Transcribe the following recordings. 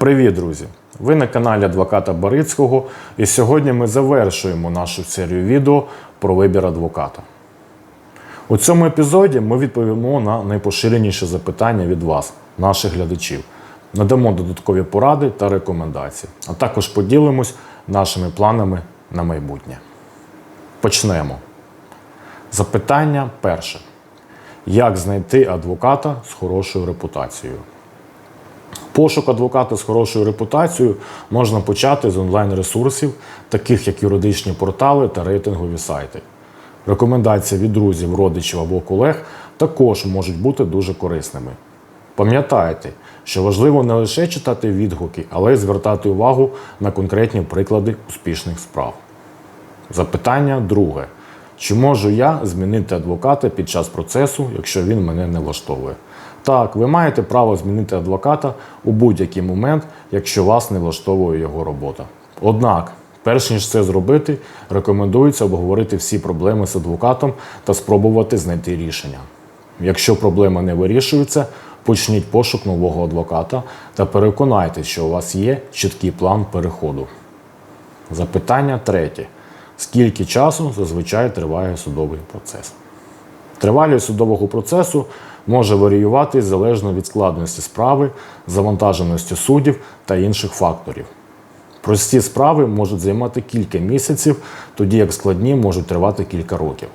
Привіт, друзі! Ви на каналі адвоката Барицького, і сьогодні ми завершуємо нашу серію відео про вибір адвоката. У цьому епізоді ми відповімо на найпоширеніші запитання від вас, наших глядачів. Надамо додаткові поради та рекомендації, а також поділимось нашими планами на майбутнє. Почнемо. Запитання перше: як знайти адвоката з хорошою репутацією? Пошук адвоката з хорошою репутацією можна почати з онлайн-ресурсів, таких як юридичні портали та рейтингові сайти. Рекомендації від друзів, родичів або колег також можуть бути дуже корисними. Пам'ятайте, що важливо не лише читати відгуки, але й звертати увагу на конкретні приклади успішних справ. Запитання друге. Чи можу я змінити адвоката під час процесу, якщо він мене не влаштовує? Так, ви маєте право змінити адвоката у будь-який момент, якщо вас не влаштовує його робота. Однак, перш ніж це зробити, рекомендується обговорити всі проблеми з адвокатом та спробувати знайти рішення. Якщо проблема не вирішується, почніть пошук нового адвоката та переконайтеся, що у вас є чіткий план переходу. Запитання третє. Скільки часу зазвичай триває судовий процес? Тривалість судового процесу може варіювати залежно від складності справи, завантаженості суддів та інших факторів. Прості справи можуть займати кілька місяців, тоді як складні можуть тривати кілька років.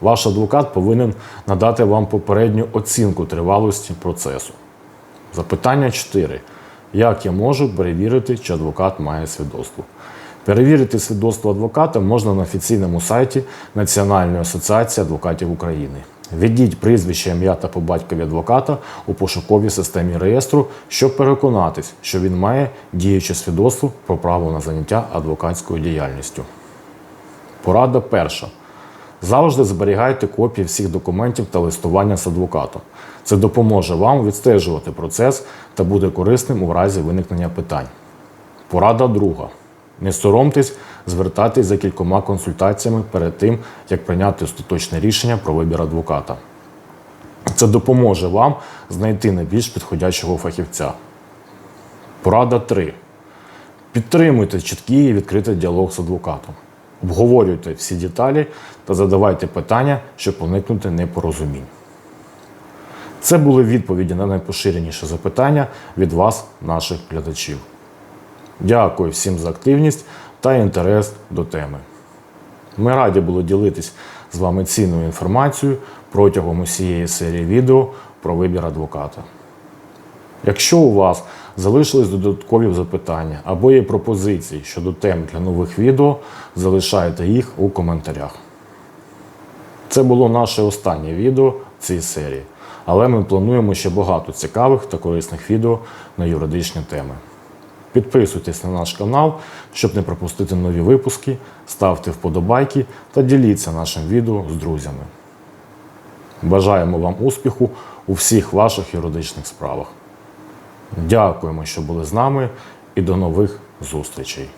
Ваш адвокат повинен надати вам попередню оцінку тривалості процесу. Запитання 4. Як я можу перевірити, чи адвокат має свідоцтво? Перевірити свідоцтво адвоката можна на офіційному сайті Національної асоціації адвокатів України. Введіть прізвище, ім'я та по батькові адвоката у пошуковій системі реєстру, щоб переконатись, що він має діюче свідоцтво про право на заняття адвокатською діяльністю. Порада перша. Завжди зберігайте копії всіх документів та листування з адвокатом. Це допоможе вам відстежувати процес та буде корисним у разі виникнення питань. Порада друга. Не соромтесь звертатись за кількома консультаціями перед тим, як прийняти остаточне рішення про вибір адвоката. Це допоможе вам знайти найбільш підходящого фахівця. Порада 3. Підтримуйте чіткий і відкритий діалог з адвокатом. Обговорюйте всі деталі та задавайте питання, щоб уникнути непорозумінь. Це були відповіді на найпоширеніші запитання від вас, наших глядачів. Дякую всім за активність та інтерес до теми. Ми раді були ділитись з вами цінною інформацією протягом усієї серії відео про вибір адвоката. Якщо у вас залишились додаткові запитання або є пропозиції щодо тем для нових відео, залишайте їх у коментарях. Це було наше останнє відео цій серії, але ми плануємо ще багато цікавих та корисних відео на юридичні теми. Підписуйтесь на наш канал, щоб не пропустити нові випуски, ставте вподобайки та діліться нашим відео з друзями. Бажаємо вам успіху у всіх ваших юридичних справах. Дякуємо, що були з нами, і до нових зустрічей!